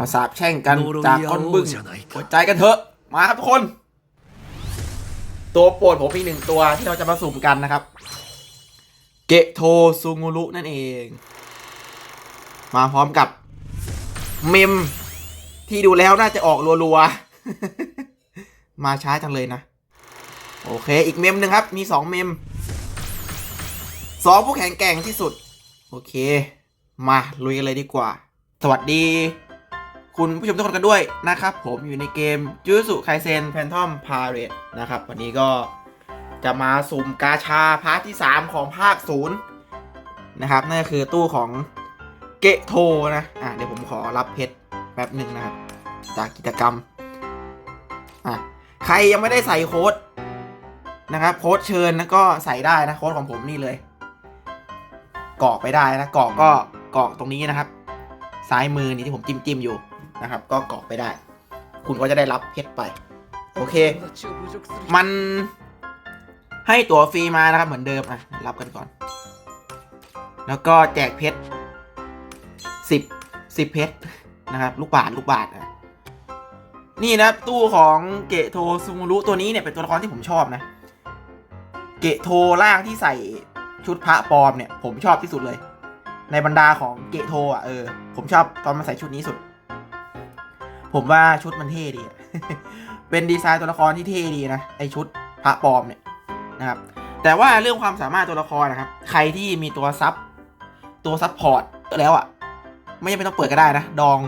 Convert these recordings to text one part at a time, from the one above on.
มาสาบแช่งกันจากก้นบึ้งหัใจกันเถอะ มาครับทุกคน ตัวโปรดผมอีกหนึ่งตัวที่เราจะมาสุ่มกันนะครับ เกโทซูงูรุนั่นเอง มาพร้อมกับเมมที่ดูแล้วน่าจะออกรัวๆ มาช้าจังเลยนะ โอเค อีกเมมหนึ่งครับ มีสองเมมสองผู้แข็งแกร่งที่สุด โอเค มาลุยกันเลยดีกว่า สวัสดี คุณผู้ชมทุกคนกันด้วยนะครับ ผมอยู่ในเกมจูสุไคเซนแพนทอมพาเรตนะครับ วันนี้ก็จะมาสุ่มกาชาพาร์ทที่ 3 ของภาคศูนย์นะครับนั่นก็คือตู้ของเกโทนะอะเดี๋ยวผมขอรับเพชรแป๊บหนึ่งนะครับ จากกิจกรรมอะใครยังไม่ได้ใส่โค้ดนะครับโค้ดเชิญนะก็ใส่ได้นะโค้ดของผมนี่เลยกรอกไปได้นะกรอกก็กรอกตรงนี้นะครับ ซ้ายมือนี่ที่ผมจิ้มจิ้มๆอยู่นะครับ ก็กรอกไปได้ คุณก็จะได้รับเพชรไป โอเค มันให้ตั๋วฟรีมานะครับเหมือนเดิมอะรับกันก่อน แล้วก็แจกเพชรสิบสิบเพชรนะครับ ลูกบาทลูกบาทอะนี่นะตู้ของเกะโทซุงรุตัวนี้เนี่ยเป็นตัวละครที่ผมชอบนะ เกะโทล่างที่ใส่ชุดพระปลอมเนี่ย ผมชอบที่สุดเลย ในบรรดาของเกโทอะเออ ผมชอบตอนมาใส่ชุดนี้สุด ผมว่าชุดมันเท่ดี เป็นดีไซน์ตัวละครที่เท่ดีนะไอชุดพระปลอมเนี่ยนะครับ แต่ว่าเรื่องความสามารถตัวละครนะครับ ใครที่มีตัวซับตัวซับพอร์ตแล้วอะ ไม่จำเป็นต้องเปิดก็ได้นะ ดอง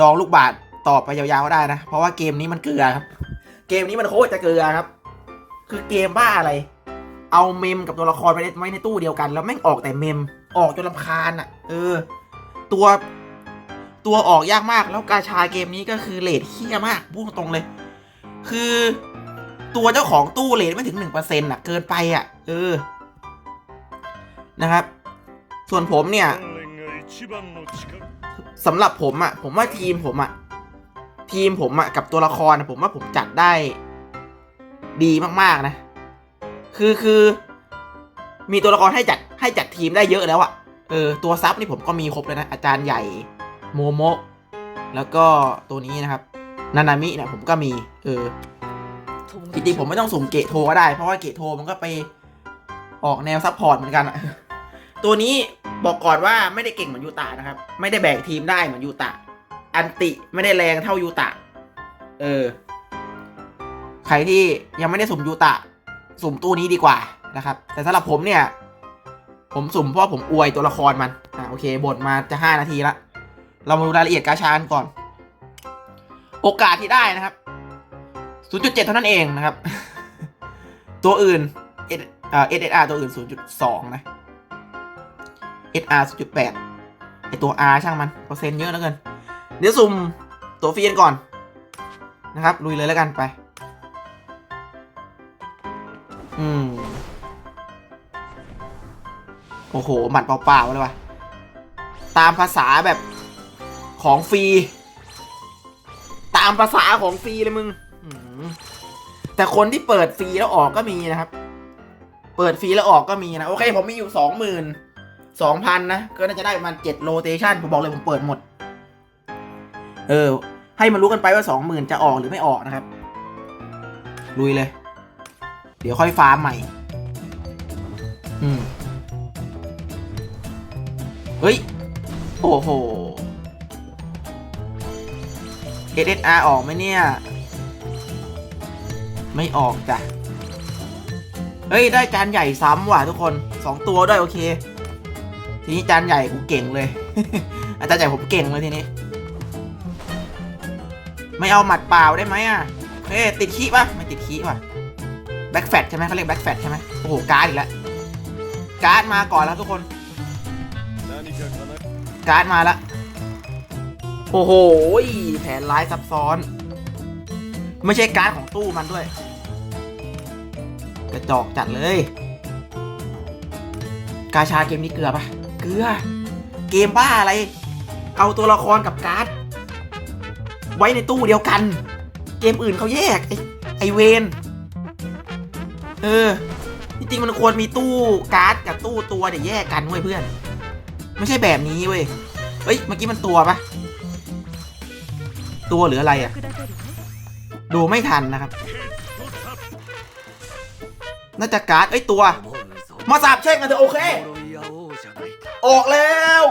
ดองลูกบาทต่อไปยาวๆก็ได้นะ เพราะว่าเกมนี้มันเกลือครับ เกมนี้มันโคตรจะเกลือครับ คือเกมบ้าอะไร เอาเมมกับตัวละครไปไว้ในตู้เดียวกัน แล้วแม่งออกแต่เมม ออกจนลำคาญอะ เออ ตัวตัวออกยากมากแล้วกาชาเกมนี้ก็คือเลทเฮี้ยมากพูดตรงเลย คือตัวเจ้าของตู้เลทไม่ถึงหนึ่งเปอร์เซ็นต์อะ เกินไปอะ เออ นะครับ ส่วนผมเนี่ยสำหรับผมอะ ผมว่าทีมผมอะ ทีมผมอะกับตัวละครอะผมว่าผมจัดได้ ดีมากๆนะ คือคือ มีตัวละครให้จัด ให้จัดทีมได้เยอะแล้วอะเออ ตัวซับนี่ผมก็มีครบเลยนะ อาจารย์ใหญ่โมโมะแล้วก็ตัวนี้นะครับ นานามิเนี่ยผมก็มี เออจริงๆผมไม่ต้องสุ่มเกะโทก็ได้ เพราะว่าเกะโทมันก็ไปออกแนวซับพอร์ตเหมือนกันอะตัวนี้บอกก่อนว่าไม่ได้เก่งเหมือนยูตะนะครับ ไม่ได้แบกทีมได้เหมือนยูตะ อันติไม่ได้แรงเท่ายูตะ เออ ใครที่ยังไม่ได้สุ่มยูตะ สุ่มตู้นี้ดีกว่านะครับ แต่สำหรับผมเนี่ย ผมสุ่มเพราะผมอวยตัวละครมัน อะโอเคบทมาจะห้านาทีละ เรามาดูรายละเอียดกาชากันก่อน โอกาสที่ได้นะครับ 0.7 เท่านั้นเองนะครับ ตัวอื่น S อ่า SSR ตัวอื่น 0.2 นะ SR 0.8ไอตัว R ช่างมันเปอร์เซ็นต์เยอะแล้วเกิน เดี๋ยวสุ่มตัวฟีนก่อนนะครับลุยเลยแล้วกันไป อืม อ้โห หมัดเปล่าๆเลยว่ะ ตามภาษาแบบของฟรี ตามภาษาของฟรีเลยมึง แต่คนที่เปิดฟรีแล้วออกก็มีนะครับ เปิดฟรีแล้วออกก็มีนะ โอเค ผมมีอยู่สองหมื่นสองพันนะ ก็น่าจะได้ประมาณเจ็ดโลเทชันผมบอกเลยผมเปิดหมด เออ ให้มันรู้กันไปว่าสองหมื่นจะออกหรือไม่ออกนะครับ ลุยเลย เดี๋ยวค่อยฟาร์มใหม่ อืม เฮ้ย โอ้โห SSR ออกไหมเนี่ย ไม่ออกจ้ะ เฮ้ย ได้จานใหญ่ซ้ำว่ะทุกคนสองตัวด้วยโอเค ทีนี้จานใหญ่กูเก่งเลย อาจารย์ใหญ่ผมเก่งเลยทีนี้ ไม่เอาหมัดเปล่าได้ไหมอะเฮ้ยติดขี้ปะไม่ติดขี้ป่ะแบ็คแฟตใช่ไหมเขาเรียกแบ็คแฟตใช่ไหมโอ้โห การ์ดอีกแล้ว การ์ดมาก่อนแล้วทุกคน การ์ดมาแล้วโอ้โห แผนร้ายซับซ้อน ไม่ใช่การ์ดของตู้มันด้วย กระจอกจัดเลย กาชาเกมนี้เกลือปะเกลือ เกมบ้าอะไร เอาตัวละครกับการ์ด ไว้ในตู้เดียวกัน เกมอื่นเขาแยก ไอไอเวนเออจริงๆมันควรมีตู้การ์ดกับตู้ตัวเดี๋ยแยกกันเว้ยเพื่อน ไม่ใช่แบบนี้เว้ย เฮ้ย เมื่อกี้มันตัวปะตัวหรืออะไรอะดูไม่ทันนะครับ น่าจะการ์ด เอ้ย ตัว มาสาบแช่งกันเถอะโอเค ออกแล้ว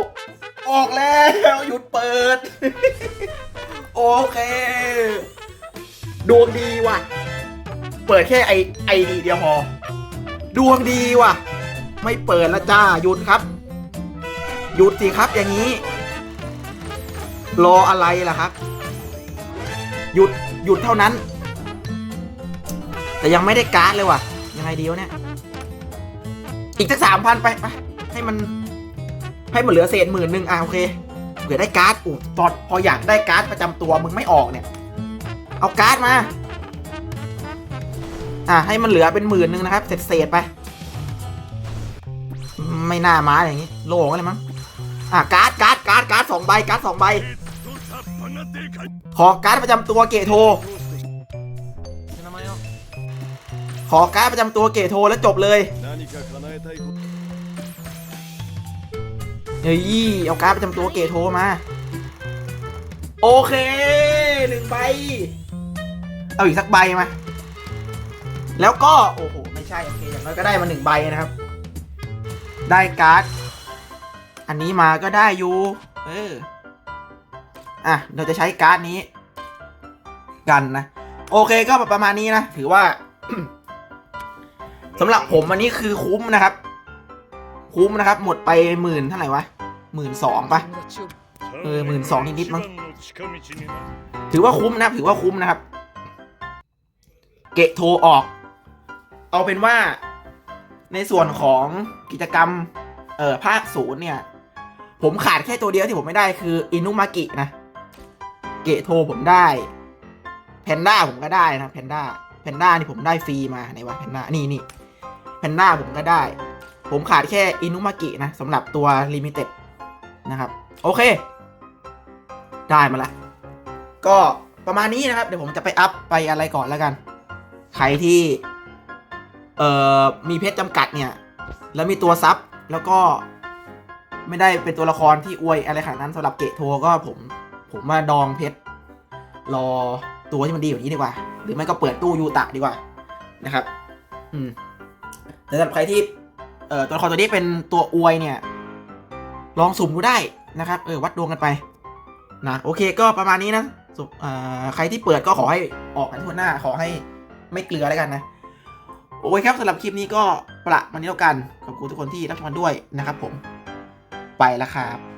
ออกแล้ว หยุดเปิด โอเค ดวงดีว่ะ เปิดแค่ไอไอดีเดียวพอ ดวงดีว่ะ ไม่เปิดละจ้าหยุดครับ หยุดสิครับอย่างนี้ รออะไรล่ะครับ หยุดหยุดเท่านั้น แต่ยังไม่ได้การ์ดเลยว่ะ ยังไงดีวะเนี่ย อีกสักสามพันไปไปให้มัน ให้มันเหลือเศษหมื่นหนึ่งอะโอเคเผื่อได้การ์ดอู้ตอนพออยากได้การ์ดประจำตัวมึงไม่ออกเนี่ย เอาการ์ดมา อะให้มันเหลือเป็นหมื่นหนึ่งนะครับเศษเศษไป ไม่น่ามาอย่างนี้ โล่งเลยมั้ง อะการ์ดการ์ดการ์ดการ์ดสองใบการ์ดสองใบ ขอการ์ดประจำตัวเกโท ขอการ์ดประจำตัวเกโทแล้วจบเลยเฮ้ยเอาการ์ดประจำตัวเกโทมา โอเคหนึ่งใบ เอาอีกสักใบมา แล้วก็ โอ้โห ไม่ใช่ โอเค อย่างน้อยก็ได้มาหนึ่งใบนะครับ ได้การ์ด อันนี้มาก็ได้อยู่เอออะเราจะใช้การ์ดนี้ กันนะ โอเคก็ประมาณนี้นะ ถือว่าสำหรับผมอันนี้คือคุ้มนะครับ คุ้มนะครับ หมดไปหมื่นเท่าไหร่วะหมื่นสองปะเออ12,000นิดๆมั้งถือว่าคุ้มนะถือว่าคุ้มนะครับ เกะโทรออก เอาเป็นว่าในส่วนของกิจกรรม เอ่อภาคศูนย์เนี่ย ผมขาดแค่ตัวเดียวที่ผมไม่ได้คืออินุมากินะ เกะโทรผมได้แพนด้าผมก็ได้นะแพนด้าแพนด้านี่ผมได้ฟรีมาไหนวะแพนด้านี่นี่แพนด้าผมก็ได้ ผมขาดแค่อินุมากินะสำหรับตัวลิมิเต็ดนะครับ โอเค ได้มาละ ก็ประมาณนี้นะครับ เดี๋ยวผมจะไปอัพไปอะไรก่อนแล้วกัน ใครที่ เอ่อ มีเพชรจำกัดเนี่ย แล้วมีตัวซับแล้วก็ ไม่ได้เป็นตัวละครที่อวยอะไรขนาดนั้นสำหรับเกะโทก็ผมผมมาดองเพชรรอตัวที่มันดีกว่านี้ดีกว่า หรือไม่ก็เปิดตู้ยูตะดีกว่านะครับ อืมแต่สำหรับใครที่เอ่อตัวละครตัวนี้เป็นตัวอวยเนี่ย ลองสุ่มดูได้นะครับ เออวัดดวงกันไปนะโอเคก็ประมาณนี้นะสุอ่อใครที่เปิดก็ขอให้ออกกันทั่วหน้า ขอให้ไม่เกลือแล้วกันนะ โอเคครับสำหรับคลิปนี้ก็ประมาณนี้แล้วกัน ขอบคุณทุกคนที่รับชมด้วยนะครับผม ไปแล้วครับ